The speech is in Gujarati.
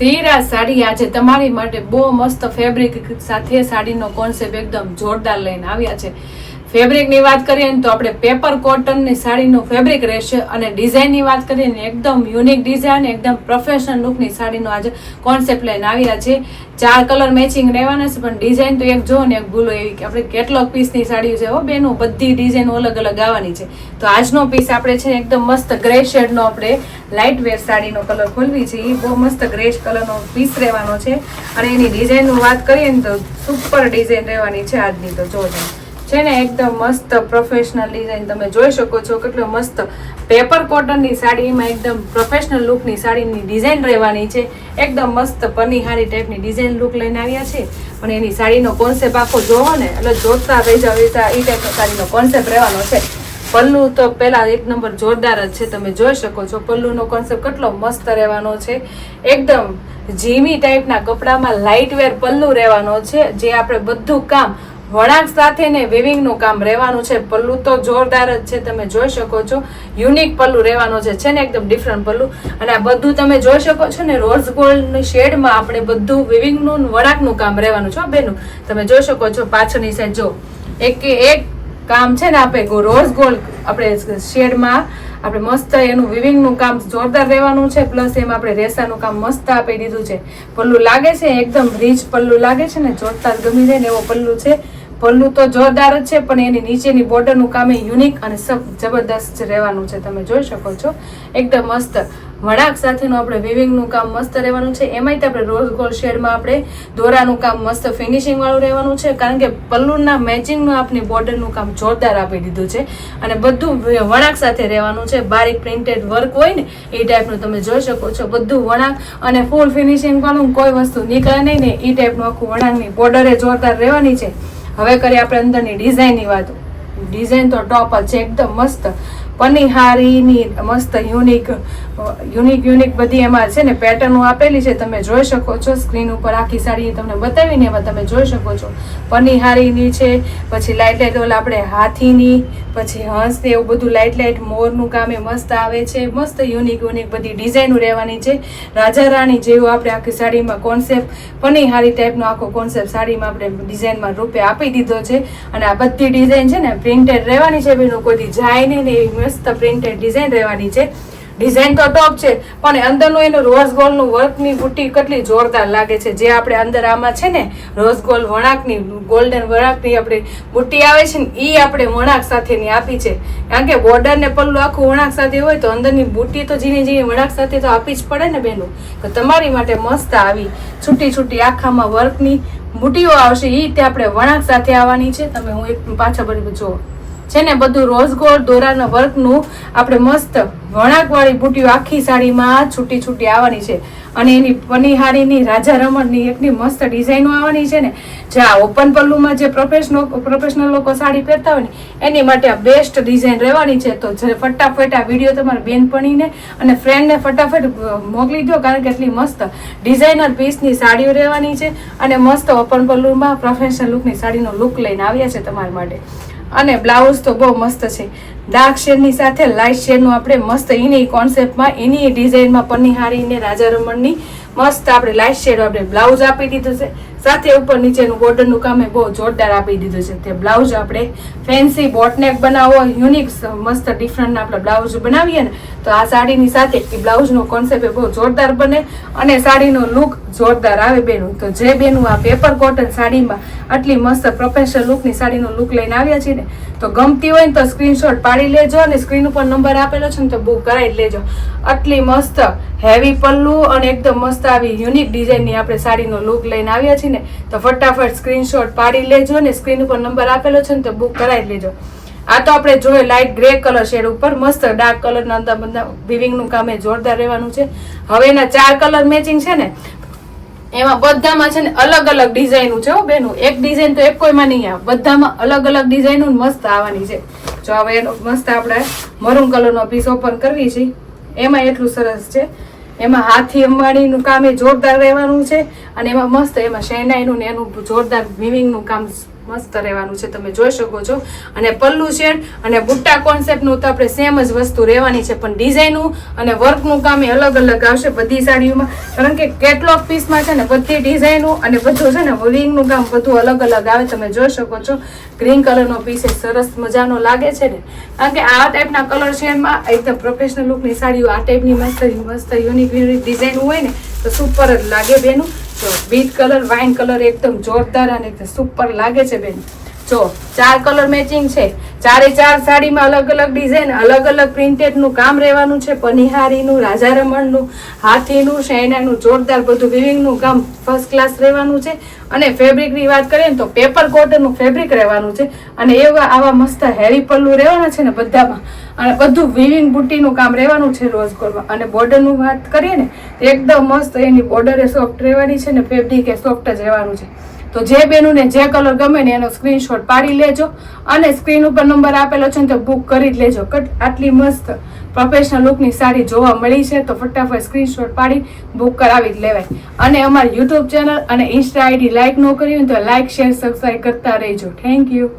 સિરા સાડી આજે તમારી માટે બહુ મસ્ત ફેબ્રિક સાથે સાડીનો કોન્સેપ્ટ એકદમ જોરદાર લઈને આવ્યા છે. ફેબ્રિકની વાત કરીએ ને તો આપણે પેપર કોટનની સાડીનું ફેબ્રિક રહેશે અને ડિઝાઇનની વાત કરીએ ને એકદમ યુનિક ડિઝાઇન એકદમ પ્રોફેશનલ લુકની સાડીનો આજે કોન્સેપ્ટ લઈને આવ્યા છે. ચાર કલર મેચિંગ રહેવાના છે, પણ ડિઝાઇન તો એક જો ને એક ભૂલો એવી કે આપણે કેટલોક પીસની સાડી છે, હો બેનું બધી ડિઝાઇન અલગ અલગ આવવાની છે. તો આજનો પીસ આપણે છે એકદમ મસ્ત ગ્રે શેડનો આપણે લાઇટ વેર સાડીનો કલર ખોલવી છે. એ બહુ મસ્ત ગ્રે કલરનો પીસ રહેવાનો છે. અને એની ડિઝાઇનનું વાત કરીએ ને તો સુપર ડિઝાઇન રહેવાની છે આજની તો જોજો છે ને એકદમ મસ્ત પ્રોફેશનલ ડિઝાઇન તમે જોઈ શકો છો કેટલો મસ્ત પેપર કોટનની સાડીમાં એકદમ પ્રોફેશનલ લુકની સાડીની ડિઝાઇન રહેવાની છે. એકદમ મસ્ત પનિહારી ટાઈપની ડિઝાઇન લુક લઈને આવ્યા છે. પણ એની સાડીનો કોન્સેપ્ટ આખો જોવો ને, એટલે જોતા રહી જાવ એ ટાઈપનો સાડીનો કોન્સેપ્ટ રહેવાનો છે. પલ્લુ તો પહેલાં એક નંબર જોરદાર જ છે, તમે જોઈ શકો છો. પલ્લુનો કોન્સેપ્ટ કેટલો મસ્ત રહેવાનો છે. એકદમ જીમી ટાઈપના કપડામાં લાઇટવેર પલ્લુ રહેવાનો છે, જે આપણે બધું કામ વળાંક સાથે ને વિવિંગનું કામ રહેવાનું છે. પલ્લુ તો જોરદાર જ છે, તમે જોઈ શકો છો. યુનિક પલ્લુ રહેવાનું છે છે ને એકદમ ડિફરન્ટ પલ્લુ. અને આ બધું તમે જોઈ શકો છો ને રોઝ ગોલ્ડની શેડમાં આપણે બધું વિવિંગનું વળાંકનું કામ રહેવાનું છે બેનું. તમે જોઈ શકો છો પાછળની સાઈડ જો. એક એક કામ છે ને આપણે રોઝ ગોલ્ડ આપણે શેડમાં આપણે મસ્ત એનું વિવિંગનું કામ જોરદાર રહેવાનું છે પ્લસ એમાં આપણે રેસાનું કામ મસ્ત આપી દીધું છે. પલ્લુ લાગે છે, એકદમ રીચ પલ્લુ લાગે છે ને, જોરદાર ગમી જાય ને એવો પલ્લુ છે. પલ્લુ તો જોરદાર જ છે, પણ એની નીચેની બોર્ડરનું કામ યુનિક અને સબ, જબરદસ્ત રહેવાનું છે. તમે જોઈ શકો છો. એકદમ મસ્ત વળાંક સાથેનું આપણે વિવિંગનું કામ મસ્ત રહેવાનું છે. એમાંય આપણે રોઝ ગોલ્ડ શેડમાં આપણે દોરાનું કામ મસ્ત ફિનિશિંગવાળું રહેવાનું છે. કારણ કે પલ્લુના મેચિંગનું આપણી બોર્ડરનું કામ જોરદાર આપી દીધું છે. અને બધું વળાંક સાથે રહેવાનું છે. બારીક પ્રિન્ટેડ વર્ક હોય ને, એ ટાઈપનું તમે જોઈ શકો છો. બધું વળાંક અને ફૂલ ફિનિશિંગવાળું કોઈ વસ્તુ નીકળે નહીં ને, એ ટાઈપનું આખું વણાકની બોર્ડરે જોરદાર રહેવાની છે. હવે કરીએ આપણે અંદરની ડિઝાઇનની વાત. ડિઝાઇન તો ટોપ જ છે એકદમ મસ્ત. પનિહારીની મસ્ત યુનિક યુનિક યુનિક બધી એમાં છે ને પેટર્નો આપેલી છે, તમે જોઈ શકો છો સ્ક્રીન ઉપર આખી સાડી તમને બતાવીને એમાં તમે જોઈ શકો છો. પનિહારીની છે, પછી લાઇટ લાઇટ ઓલ આપણે હાથીની, પછી હંસ ને એવું બધું લાઇટ લાઇટ મોરનું કામ મસ્ત આવે છે, મસ્ત યુનિક યુનિક બધી ડિઝાઇનો રહેવાની છે. રાજા રાણી જેવું આપણે આખી સાડીમાં કોન્સેપ્ટ પનિહારી ટાઈપનો આખો કોન્સેપ્ટ સાડીમાં આપણે ડિઝાઇનમાં રૂપે આપી દીધો છે. અને આ બધી ડિઝાઇન છે ને પ્રિન્ટેડ રહેવાની છે બેનું કોઈ જાય નહીં ને એવી મસ્ત પ્રિન્ટેડ ડિઝાઇન રહેવાની છે. ડિઝાઇન તો ટોપ છે, પણ અંદરનું એનું રોઝ ગોલ્ડનું વર્કની બુટ્ટી કેટલી જોરદાર લાગે છે. જે આપણે અંદર આમાં છે ને રોઝ ગોલ્ડ વણાકની ગોલ્ડન વણાકની આપણે બુટ્ટી આવે છે ને એ આપણે વણાક સાથેની આપી છે. કારણ કે બોર્ડર ને પલ્લું આખું વણાક સાથે હોય તો અંદરની બુટ્ટી તો ઝીણી જીણી વણાક સાથે તો આપી જ પડે ને બેનું. તો તમારી માટે મસ્ત આવી છૂટી છૂટી આખામાં વર્કની બુટ્ટીઓ આવશે એ તે આપણે વણાક સાથે આવવાની છે. તમે હું એક પાછા બધી જુઓ છે ને બધું ગોલ્ડ દોરાના વર્કનું આપણે મસ્ત વણાકવાળી બુટીઓ આખી સાડીમાં છૂટી છૂટી આવવાની છે. અને એની પનિહારીની, રાજા રમણની એકની મસ્ત ડિઝાઇનો આવવાની છે ને. જે આ ઓપન પલ્લુમાં જે પ્રોફેશનલ પ્રોફેશનલ લોકો સાડી પહેરતા હોય ને, એની માટે આ બેસ્ટ ડિઝાઇન રહેવાની છે. તો જે ફટાફટ આ વીડિયો તમારા બેનપણીને અને ફ્રેન્ડને ફટાફટ મોકલી દો, કારણ કે એટલી મસ્ત ડિઝાઇનર પીસની સાડીઓ રહેવાની છે. અને મસ્ત ઓપન પલ્લુમાં પ્રોફેશનલ લુકની સાડીનો લુક લઈને આવ્યા છે તમારા માટે. અને બ્લાઉઝ તો બહુ મસ્ત છે. ડાર્ક શેડની સાથે લાઇટ શેડનું આપણે મસ્ત એની કોન્સેપ્ટમાં એની ડિઝાઇનમાં પન્નીહારીને રાજા રમણની મસ્ત આપણે લાઇટ શેડ આપણે બ્લાઉઝ આપી દીધું છે. સાથે ઉપર નીચેનું બોર્ડરનું કામ બહુ જોરદાર આપી દીધું છે તે બ્લાઉઝ આપણે ફેન્સી બોટનેક બનાવો યુનિક મસ્ત ડિફરન્ટ આપણે બ્લાઉઝ બનાવીએ ને, તો આ સાડીની સાથે એ બ્લાઉઝનો કોન્સેપ્ટ બહુ જોરદાર બને અને સાડીનો લુક જોરદાર આવે બેનું. તો જે બેનું આ પેપર કોટન સાડીમાં આટલી મસ્ત પ્રોફેશનલ લુકની સાડીનો લુક લઈને આવ્યા છીએ ને તો ગમતી હોય ને તો સ્ક્રીનશોટ પાડી લેજો અને સ્ક્રીન ઉપર નંબર આપેલો છે ને તો બુક કરાવી લેજો. આટલી મસ્ત હેવી પલ્લુ અને એકદમ મસ્ત આવી યુનિક ડિઝાઇનની આપણે સાડીનો લુક લઈને આવ્યા છીએ ને, તો ફટાફટ સ્ક્રીનશોટ પાડી લેજો અને સ્ક્રીન ઉપર નંબર આપેલો છે ને તો બુક કરાવી લેજો. આ તો આપણે જોઈએ લાઇટ ગ્રે કલર શેડ ઉપર, મસ્ત ડાર્ક કલરના બધા વિવિંગનું કામ એ જોરદાર રહેવાનું છે. હવે એના ચાર કલર મેચિંગ છે ને એમાં બધામાં છે ને અલગ અલગ ડિઝાઇનું છે હો બેનું. એક ડિઝાઇન તો એક કોઈમાં નહીં આવે. બધામાં અલગ અલગ ડિઝાઇનું મસ્ત આવવાની છે. જો હવે એનો મસ્ત આપણે મરૂન કલરનો પીસ ઓપન કરવી છે. એમાં એટલું સરસ છે. એમાં હાથી અંબાણીનું કામ એ જોરદાર રહેવાનું છે. અને એમાં મસ્ત એમાં શેનાઈનું ને એનું જોરદાર વિવિંગનું કામ મસ્ત રહેવાનું છે, તમે જોઈ શકો છો. અને પલ્લુ શેડ અને બુટ્ટા કોન્સેપ્ટનું તો આપણે સેમ જ વસ્તુ રહેવાની છે, પણ ડિઝાઇનનું અને વર્કનું કામ એ અલગ અલગ આવશે બધી સાડીઓમાં. કારણ કે કેટલોગ પીસમાં છે ને બધી ડિઝાઇનો અને બધું છે ને વિંગનું કામ બધું અલગ અલગ આવે, તમે જોઈ શકો છો. ગ્રીન કલરનો પીસ એ સરસ મજાનો લાગે છે ને. કારણ કે આ ટાઈપના કલર શેડમાં એકદમ પ્રોફેશનલ લુકની સાડીઓ, આ ટાઈપની મસ્ત મસ્ત યુનિક યુનિક ડિઝાઇન હોય ને, તો સુપર જ લાગે બેનું. બીટ કલર વાઇન કલર એકદમ જોરદાર અને સુપર લાગે છે બેન. જો, ચાર કલર મેચિંગ છે. ચારે ચાર સાડીમાં અલગ અલગ ડિઝાઇન અલગ અલગ પ્રિન્ટેડનું કામ રહેવાનું છે. પનિહારીનું રાજા રમણનું હાથીનું શેણાનું જોરદાર બધું વિવિંગનું કામ ફર્સ્ટ ક્લાસ રહેવાનું છે. અને ફેબ્રિકની વાત કરીએ ને તો પેપર કોટનનું ફેબ્રિક રહેવાનું છે. અને એવા આવા મસ્ત હેરી પલ્લું રહેવાના છે ને બધામાં. અને બધું વિવિંગ બુટ્ટીનું કામ રહેવાનું છે રોઝ ગોલ્ડમાં અને બોર્ડરનું વાત કરીએ ને એકદમ મસ્ત એની બોર્ડર સોફ્ટ રહેવાની છે ને ફેબ્રિક એ સોફ્ટ જ રહેવાનું છે. તો જે બેનુને જે કલર ગમે ને એનો સ્ક્રીનશોટ પાડી લેજો અને સ્ક્રીન ઉપર નંબર આપેલો છે ને તો બુક કરી જ લેજો. કટ, આટલી મસ્ત પ્રોફેશનલ લુકની સાડી જોવા મળી છે તો ફટાફટ સ્ક્રીનશોટ પાડી બુક કરાવી જ લેવાય. અને અમારી યુટ્યુબ ચેનલ અને ઇન્સ્ટા આઈડી લાઈક ન કરી હોય ને તો લાઈક શેર સબસ્ક્રાઈબ કરતા રહેજો. Thank you